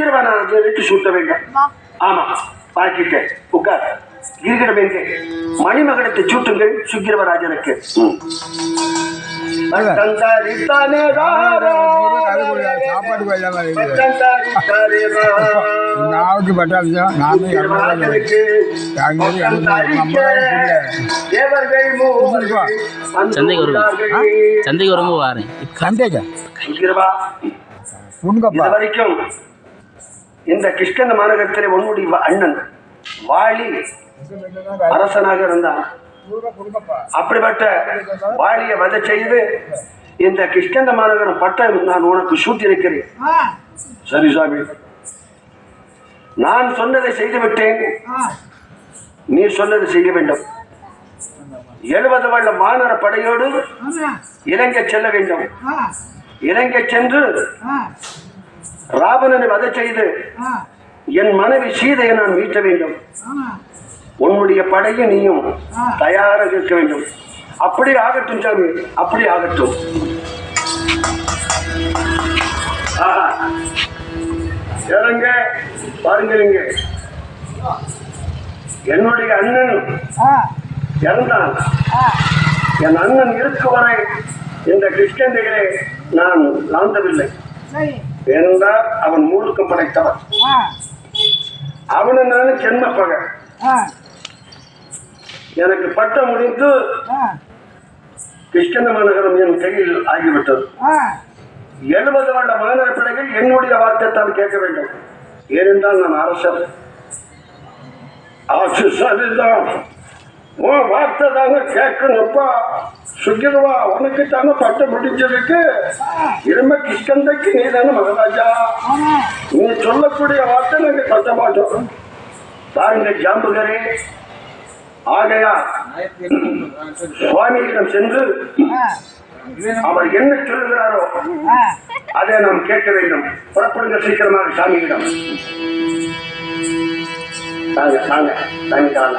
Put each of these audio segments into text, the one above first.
கிருவனாஜனுக்கு சூட்ட வேண்டும் ஆமா பாக்கிட்டேன் உட்கார். கிரிகிடம் எங்கே? மணிமகடத்தை சூட்டுங்கள் சுக்கிரவராஜனுக்கு. நாவுக்கு தேவர்கள் மூவர்கள் சந்தைக்கு. வந்தார்கள். சந்தைக்கு வரும்போது வாரேன். சந்தேக சுக்கிரவா உண்கப்பா. இது வரைக்கும் இந்த கிஷ்கந்த மாநகரத்திலே உன்னுடைய அண்ணன் வாலி அரசனாக இருந்தான். அப்படிப்பட்ட வாலியை வதை செய்து இந்த கிஷ்கந்த மாநகரம் பட்டம் நான் உனக்கு சூட்டியிருக்கிறேன். சரி சாமி நான் சொன்னதை செய்து விட்டேன் நீ சொன்னதை செய்ய வேண்டும். எழுபது வள்ள மாநகர படையோடு இலங்கை செல்ல வேண்டும். இலங்கை சென்று ராவணனை வதை செய்து என் மனைவி சீதையை நான் மீட்ட வேண்டும். உன்னுடைய படையை நீயும் தயாராக இருக்க வேண்டும். அப்படி ஆகட்டும் சாமி அப்படி ஆகட்டும். இறங்க பாருங்கள் இங்க. என்னுடைய அண்ணன் இறந்தான். என் அண்ணன் இருக்கும் வரை இந்த கிருஷ்ணந்திகளை நான் லாந்தவில்லை ஏனென்றால் அவன் மூர்க்கம் படைத்தவன். அவனை நான் ஜென்ம பகை. எனக்கு பட்டம் முடிந்து கிருஷ்ண மாநகரம் என் கையில் ஆகிவிட்டது. எழுபது வருட மாநகர பிள்ளைகள் என்னுடைய வார்த்தைத்தான் கேட்க வேண்டும். ஏனென்றால் நான் அரசர். ஆட்சி சரிதான் உன் வார்த்தை தாங்க கேட்கணும்ப்பா. சுக்கிரவா உனக்கு தானே பட்டம் முடிஞ்சிருக்கு இரும கிஷ்கந்தைக்கு நீ தானே மகாராஜா. நீ சொல்லக்கூடிய வார்த்தை நாங்க கட்ட மாட்டோம். பாருங்க ஜாம்புகரே ஆகையா சுவாமியிடம் சென்று அவர் என்ன சொல்லுகிறாரோ அதை நாம் கேட்க வேண்டும். புறப்படுங்க சீக்கிரமாக சாமியிடம். தாங்க தாங்க தாங்க தாங்க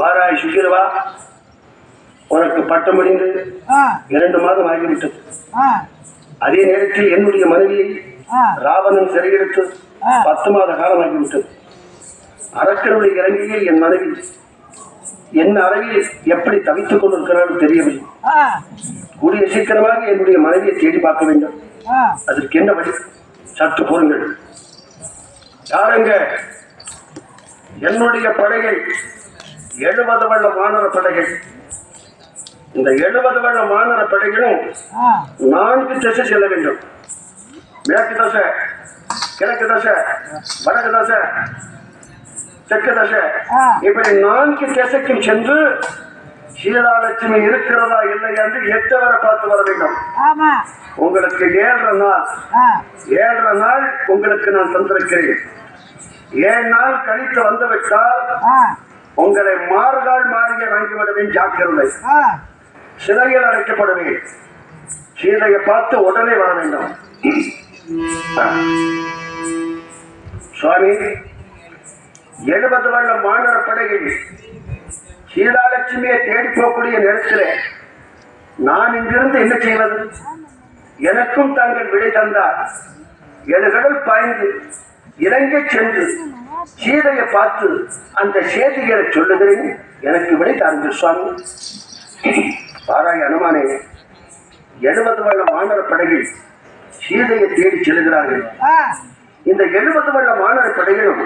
வாராய் சுக்கிரவா உனக்கு பட்டம் முடிந்து இரண்டு மாதம் ஆகிவிட்டது. அதே நேரத்தில் என்னுடைய மனைவியை ராவணன் சிறையெடுத்து பத்து மாத காலம் ஆகிவிட்டது. அரக்கனுடைய இறங்கியில் என் மனைவி என் அறையில் எப்படி தவித்துக் கொண்டிருக்கிறாள் தெரியவில்லை. கூடிய சீக்கிரமாக என்னுடைய மனைவியை தேடி பார்க்க வேண்டும். அதற்கு என்ன வழி? சற்று பொறுங்கள். யாருங்க? என்னுடைய படைகள். எழுபது வள்ள மாநகர படைகள். இந்த எழுபது வள்ள மாநகர படைகளும் நான்கு திசை செல்ல வேண்டும். மேற்கு தசை கிழக்கு தசை வடக்கு தசை தெற்கு தசை. இப்படி நான்கு திசைக்கும் சென்று சீதாலட்சுமி இருக்கிறதா இல்லை என்று எட்டு வரை பார்த்து வர வேண்டும். உங்களுக்கு ஏழரை நாள். ஏழரை நாள் உங்களுக்கு நான் தந்திருக்கிறேன். ஏழு நாள் கழித்து வந்துவிட்டால் உங்களை மாறுகால் மாறிய வாங்கிவிடுவேன் ஜாக்கிரதை ஆ. சிறையில் அடைக்கப்படுவேன் சீதையை பார்த்து உடனே வர வேண்டும். சுவாமி எழுபது வருட மாநகர படையில் சீதாலட்சுமியை தேடி போகக்கூடிய நேரத்தில் நான் இங்கிருந்து என்ன செய்வது? எனக்கும் தாங்கள் விடை தந்தார் எழுகடல் பாய்ந்து இலங்கை சென்று சீதையை பார்த்து அந்த சேதிகளை சொல்லுகிறேன். எனக்கு விடை தாருங்கள் சுவாமி. பாராய் அனுமானே எழுபது வருட மாநகர படையில் சீதையை தேடி செல்கிறார்கள். இந்த எழுபது வருட மாநகர படைகளும்